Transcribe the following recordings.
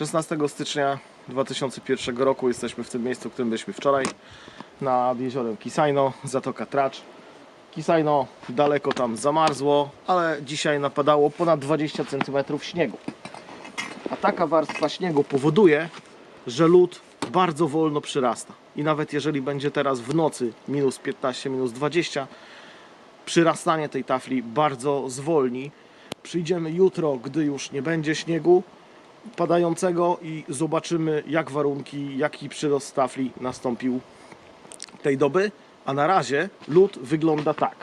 16 stycznia 2001 roku jesteśmy w tym miejscu, w którym byliśmy wczoraj nad jeziorem Kisajno, Zatoka Tracz. Kisajno daleko tam zamarzło, ale dzisiaj napadało ponad 20 cm śniegu. A taka warstwa śniegu powoduje, że lód bardzo wolno przyrasta. I nawet jeżeli będzie teraz w nocy minus 15, minus 20, przyrastanie tej tafli bardzo zwolni. Przyjdziemy jutro, gdy już nie będzie śniegu padającego i zobaczymy jak warunki, jaki przyrost tafli nastąpił tej doby. A na razie lód wygląda tak.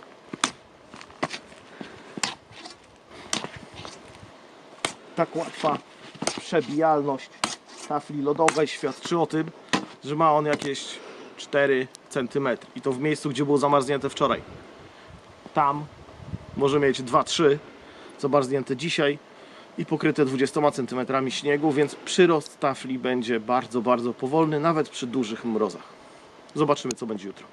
Tak łatwa przebijalność tafli lodowej świadczy o tym, że ma on jakieś 4 cm. I to w miejscu, gdzie było zamarznięte wczoraj. Tam może mieć 2-3 zamarznięte dzisiaj i pokryte 20 cm śniegu, więc przyrost tafli będzie bardzo, bardzo powolny, nawet przy dużych mrozach. Zobaczymy, co będzie jutro.